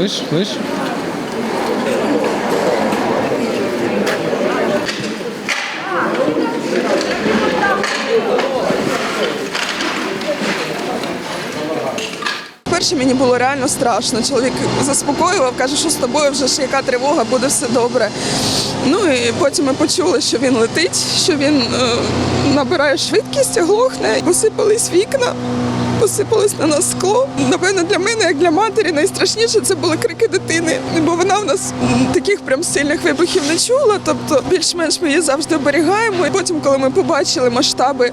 виш, виш. Перше мені було реально страшно. Чоловік заспокоював, каже, що з тобою вже ж яка тривога, буде все добре. Ну і потім ми почули, що він летить, що він е, набирає швидкість, глохне. Посипались вікна, посипалось на нас скло. Напевно, для мене, як для матері, найстрашніше це були крики дитини, бо вона в нас таких прям сильних вибухів не чула. Тобто, більш-менш ми її завжди оберігаємо. І потім, коли ми побачили масштаби,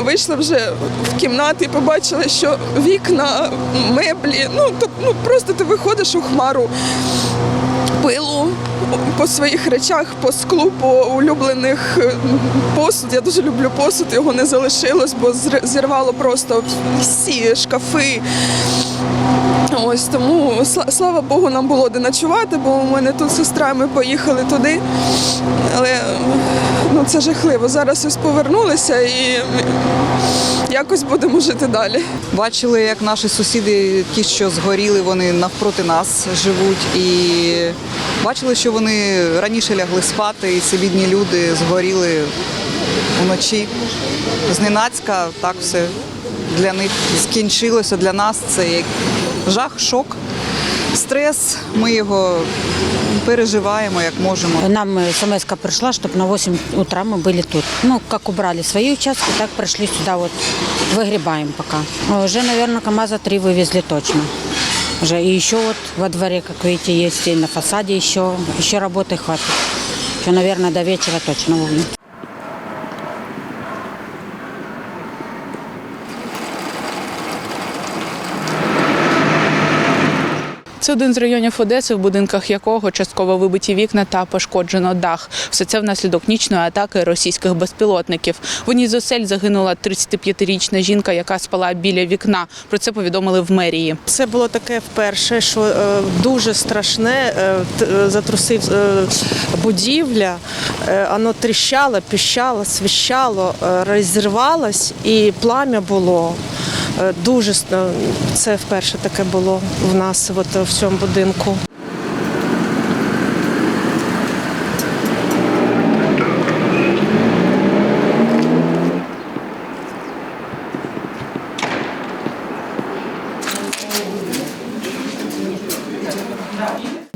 вийшли вже в кімнати і побачили, що вікна, меблі, ну тобто, ну просто ти виходиш у хмару пилу по своїх речах, по склу, по улюблених е, посуд. Я дуже люблю посуд, його не залишилось, бо зірвало просто всі шкафи. Ось тому слава Богу, нам було де ночувати, бо у мене тут сестра, ми поїхали туди. Але це жахливо. Зараз ось повернулися і якось будемо жити далі. Бачили, як наші сусіди, ті, що згоріли, вони навпроти нас живуть. І бачили, що вони раніше лягли спати, і це бідні люди згоріли вночі. Зненацька так все для них скінчилося. Для нас це як жах, шок, стрес. Ми його переживаємо як можемо. Нам смс пришла, чтобы на 8 утра мы были тут. Ну, как убрали свои участки, так пришли сюда вот, выгребаем пока. А Уже, наверное, КАМАЗа 3 вывезли точно. Уже и еще вот во дворе, как видите, есть и на фасаде еще, еще работы хватит. Еще, наверное, до вечера точно увидим. Це один з районів Одеси, в будинках якого частково вибиті вікна та пошкоджено дах. Все це внаслідок нічної атаки російських безпілотників. В одній з осель загинула 35-річна жінка, яка спала біля вікна. Про це повідомили в мерії. Це було таке вперше, що е, дуже страшне, е, е, затрусив будівля, воно тріщало, піщало, свіщало, е, розірвалось і плам'я було. Е, Дуже с- е, це вперше таке було в нас от, в цьому будинку.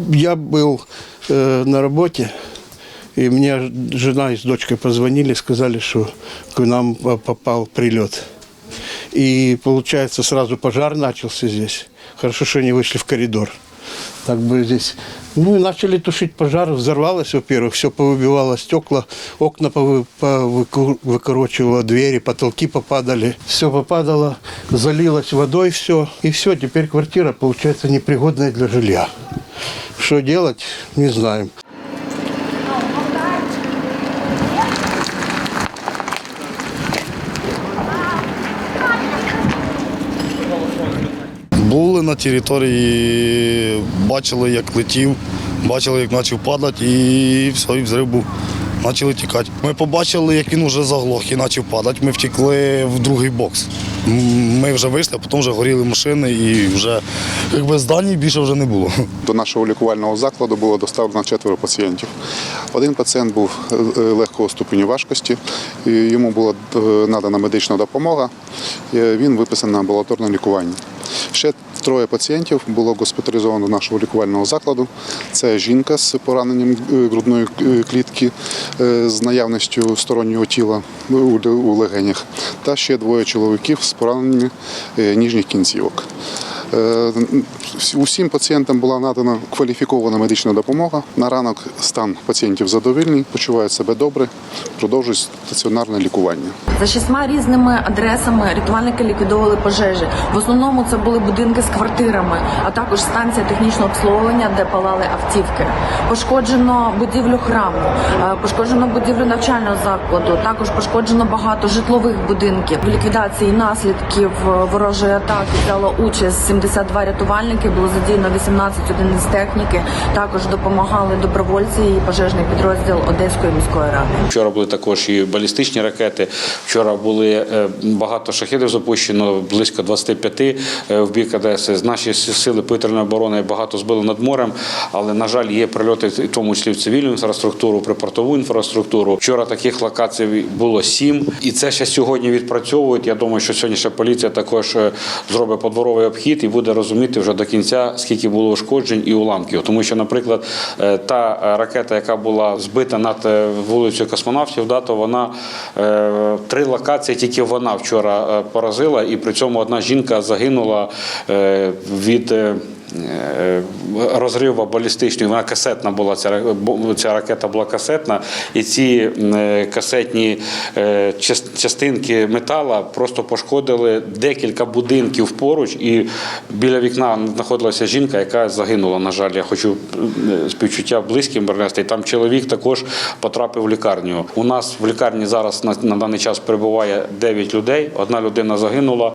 Я был э, на работе, и мне жена и с дочкой позвонили, сказали, что к нам э, попал прилет. И получается, сразу пожар начался здесь. Хорошо, что они вышли в коридор. Так бы здесь. Ну и начали тушить пожар. Взорвалось, во-первых, все повыбивало стекла, окна повы- выкорочивало, двери, потолки попадали. Все попадало, залилось водой все. И все, теперь квартира получается непригодная для жилья. Что делать, не знаем. На території, бачили, як летів, бачили, як почав падати, і все, і взрив був. Почали тікати. Ми побачили, як він вже заглох і почав падати. Ми втекли в другий бокс. Ми вже вийшли, а потім вже горіли машини і вже якби здані більше вже не було. До нашого лікувального закладу було доставлено четверо пацієнтів. Один пацієнт був е, е, легкого ступеню важкості, йому була е, надана медична допомога. Він виписаний на амбулаторне лікування. Ще троє пацієнтів було госпіталізовано до нашого лікувального закладу. Це жінка з пораненням е, грудної е, клітки е, з наявністю стороннього тіла у легенях, та ще двоє чоловіків з пораненнями ніжніх кінцівок. Е, Усім пацієнтам була надана кваліфікована медична допомога. На ранок стан пацієнтів задовільний, почувають себе добре, продовжують стаціонарне лікування. За шістьма різними адресами рятувальники ліквідовували пожежі. В основному це були будинки з квартирами, а також станція технічного обслуговування, де палали автівки. Пошкоджено будівлю храму, е, пошкоджено будівлю навчального закладу. Також пошкоджено багато житлових будинків. В ліквідації наслідків е, ворожої атаки взяло участь 72 рятувальники, було задіяно 18 одиниць техніки. Також допомагали добровольці і пожежний підрозділ Одеської міської ради. Вчора були також і балістичні ракети. Вчора були е, багато шахедів запущено, близько 25 е, в бік Одеси. Наші сили повітряної оборони багато збили над морем, але на жаль, є прильоти, в тому числі в цивільну інфраструктуру, припортову інфраструктуру. Вчора таких локацій було сім, і це ще сьогодні відпрацьовують. Я думаю, що сьогодні ще поліція також е, зробить подворовий обхід і буде розуміти вже до кінця, скільки було ушкоджень і уламків. Тому що, наприклад, е, та е, ракета, яка була збита над е, вулицею космонавтів, да, то вона три локації тільки вона вчора поразила, і при цьому одна жінка загинула від. Е, е, Розрива балістичної, вона касетна була. Ця, ця ракета була касетна, і ці е, касетні частинки метала просто пошкодили декілька будинків поруч, і біля вікна знаходилася жінка, яка загинула. На жаль, я хочу співчуття близьким принести. Там чоловік також потрапив в лікарню. У нас в лікарні зараз на даний час перебуває 9 людей. Одна людина загинула.